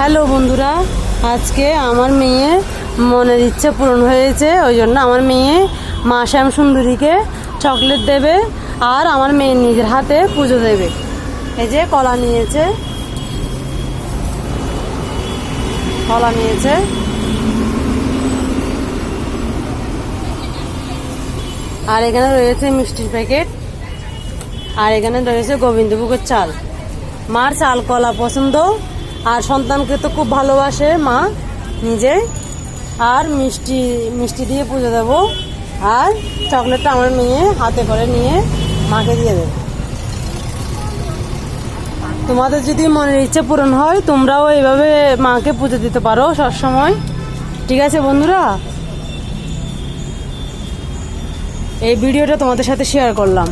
Hello বন্ধুরা, আজকে আমার মেয়ে মনের ইচ্ছা পূরণ হয়েছে, ওই জন্য আমার মেয়ে মা শ্যাম সুন্দরীকে চকলেট দেবে আর আমার মেয়ে নিজের হাতে পুজো দেবে। এই যে কলা নিয়েছে। কলা নিয়েছে। আর এখানে রয়েছে মিষ্টির প্যাকেট। আর এখানে রয়েছে গোবিন্দভোগের চাল। মার চাল কলা পছন্দ? আর সন্তানকে তো খুব ভালোবাসে মা নিজে। আর মিষ্টি মিষ্টি দিয়ে পুজো দেবো। আর চকলেটটা আমার মেয়ে হাতে করে নিয়ে মাকে দিয়ে দেবে। তোমাদের যদি মনের ইচ্ছে পূরণ হয়, তোমরাও এইভাবে মাকে পুজো দিতে পারো সবসময়। ঠিক আছে বন্ধুরা? এই ভিডিওটা তোমাদের সাথে শেয়ার করলাম।